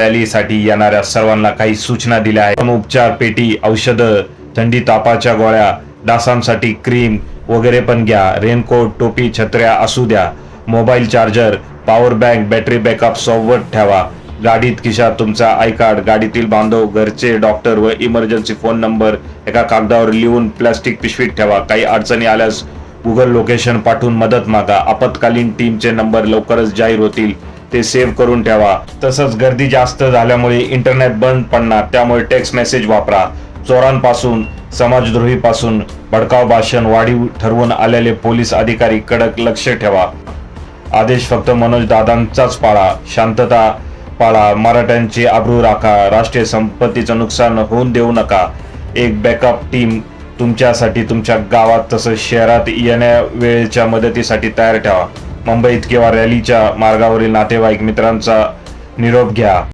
रॅलीसाठी येणाऱ्या सर्वांना काही सूचना दिल्या आहेत. उपचार पेटी औषधं थंडी तापाच्या गोळ्या डासांसाठी क्रीम वगैरे पण घ्या. रेनकोट टोपी छत्र्या असू द्या. Mobile charger power bank battery backup सोबत ठेवा. गाडीत खिशात तुमचा आय कार्ड गाडीतील बांधव घरचे डॉक्टर व इमर्जन्सी फोन नंबर एका कागदावर लिहून प्लास्टिक पिशवीत ठेवा. काही अडचणी आल्यास गुगल लोकेशन पाठवून मदत मागा. आपत्कालीन टीमचे नंबर लवकरच जाहीर होतील. ते सेव्ह करून ठेवा. तसंच गर्दी जास्त झाल्यामुळे इंटरनेट बंद पडणार त्यामुळे टेक्स्ट मेसेज वापरा. चोरांपासून समाजद्रोहीपासून भडकाव भाषण वाढीव ठरवून आलेले पोलीस अधिकारी कडक लक्ष ठेवा. आदेश फक्त मनोज दादांचाच पाळा. शांतता पाळा. मराठ्यांची आबरू राखा. राष्ट्रीय संपत्तीचं नुकसान होऊन देऊ नका. एक बॅकअप टीम तुमच्यासाठी तुमच्या गावात तसंच शहरात येण्या वेळेच्या मदतीसाठी तयार ठेवा. मुंबईत किंवा रॅलीच्या मार्गावरील नातेवाईक मित्रांचा निरोप घ्या.